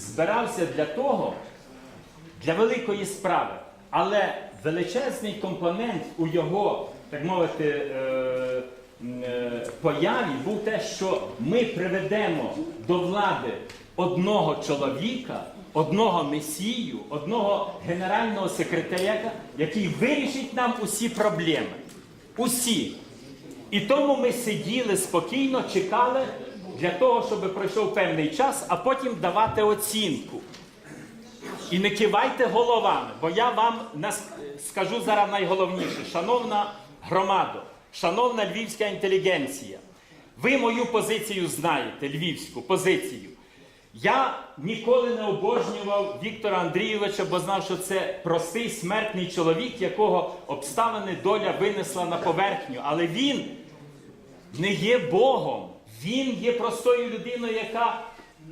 збирався для того, для великої справи. Але величезний компонент у його, так мовити, е, е, появі був те, що ми приведемо до влади одного чоловіка, одного месію, одного генерального секретаря, який вирішить нам усі проблеми. Усі. І тому ми сиділи спокійно, чекали для того, щоб пройшов певний час, а потім давати оцінку. І не кивайте головами, бо я вам скажу зараз найголовніше. Шановна громадо, шановна львівська інтелігенція, ви мою позицію знаєте, львівську позицію. Я ніколи не обожнював Віктора Андрійовича, бо знав, що це простий смертний чоловік, якого обставини доля винесла на поверхню. Але він не є Богом. Він є простою людиною, яка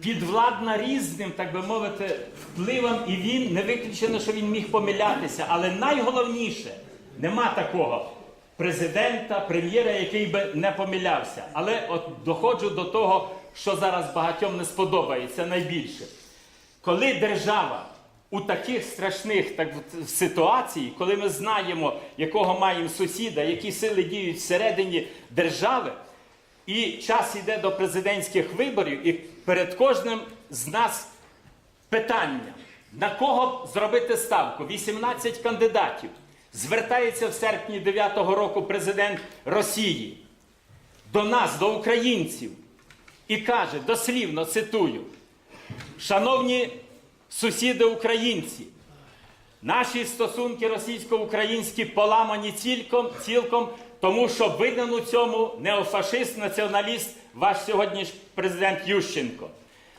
підвладна різним, так би мовити, впливам, і він не виключено, що він міг помилятися. Але найголовніше, нема такого президента, прем'єра, який би не помилявся. Але от доходжу до того, що зараз багатьом не сподобається найбільше. Коли держава у таких страшних так, ситуацій, коли ми знаємо, якого маємо сусіда, які сили діють всередині держави, і час йде до президентських виборів, і перед кожним з нас питання, на кого зробити ставку? 18 кандидатів. Звертається в серпні 9-го року президент Росії до нас, до українців, і каже, дослівно цитую, шановні сусіди українці, наші стосунки російсько-українські поламані цілком, цілком, тому що винен у цьому неофашист, націоналіст, ваш сьогодні президент Ющенко.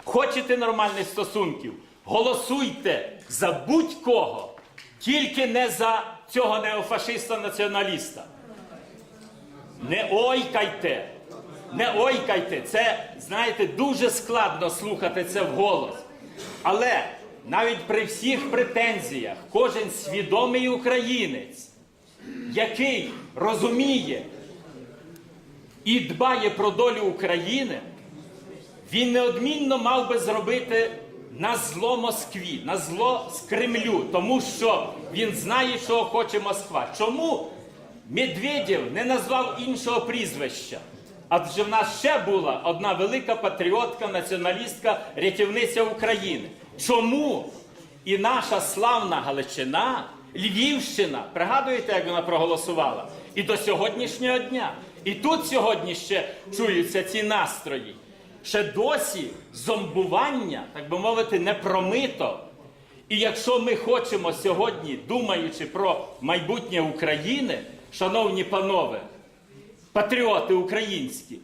Хочете нормальних стосунків? Голосуйте за будь-кого, тільки не за цього неофашиста-націоналіста. Не ойкайте, не ойкайте. Це, знаєте, дуже складно слухати це вголос. Але навіть при всіх претензіях кожен свідомий українець, який розуміє і дбає про долю України, він неодмінно мав би зробити на зло Москві, на зло з Кремлю, тому що він знає, що хоче Москва. Чому Медведєв не назвав іншого прізвища? Адже в нас ще була одна велика патріотка, націоналістка, рятівниця України. Чому і наша славна Галичина, Львівщина, пригадуєте, як вона проголосувала? І до сьогоднішнього дня. І тут сьогодні ще чуються ці настрої. Ще досі зомбування, так би мовити, не промито. І якщо ми хочемо сьогодні, думаючи про майбутнє України, шановні панове, патріоти українські,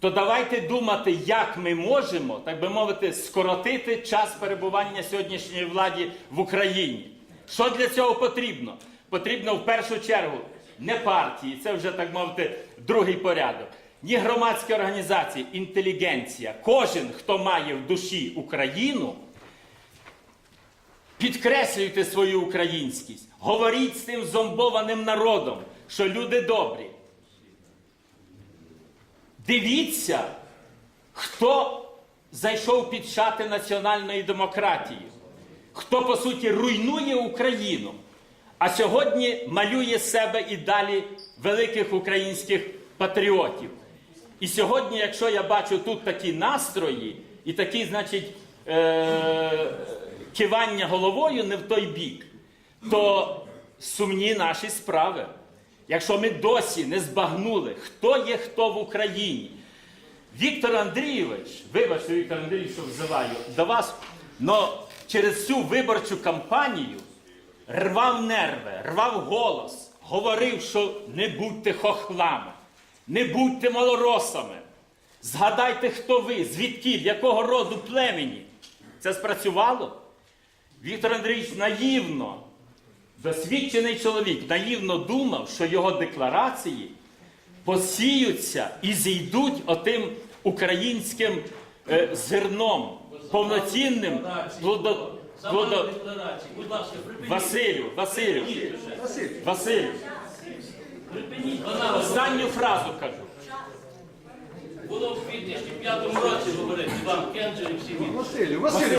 то давайте думати, як ми можемо, так би мовити, скоротити час перебування сьогоднішньої владі в Україні. Що для цього потрібно? Потрібно в першу чергу не партії, це вже так мовити другий порядок. Ні громадські організації, інтелігенція, кожен, хто має в душі Україну, підкреслюйте свою українськість, говоріть з тим зомбованим народом, що люди добрі. Дивіться, хто зайшов під шати національної демократії, хто, по суті, руйнує Україну, а сьогодні малює себе і далі великих українських патріотів. І сьогодні, якщо я бачу тут такі настрої і такі, значить, е- кивання головою не в той бік, то сумні наші справи. Якщо ми досі не збагнули, хто є хто в Україні. Віктор Андрійович, вибачте, Віктор Андрійович, що взиваю до вас, але через цю виборчу кампанію рвав нерви, рвав голос, говорив, що не будьте хохлами, не будьте малоросами. Згадайте, хто ви, звідкіль, якого роду племені. Це спрацювало? Віктор Андрійович наївно, досвідчений чоловік, наївно думав, що його декларації посіються і зійдуть отим українським е, зерном, повноцінним плодо, плодо... Будь ласка, припиніть. Василю, Василю, Василю, Припиніть, останню фразу кажу. було в 2005 році говорити вам, Кенджер і всі інші. Василю, Василю.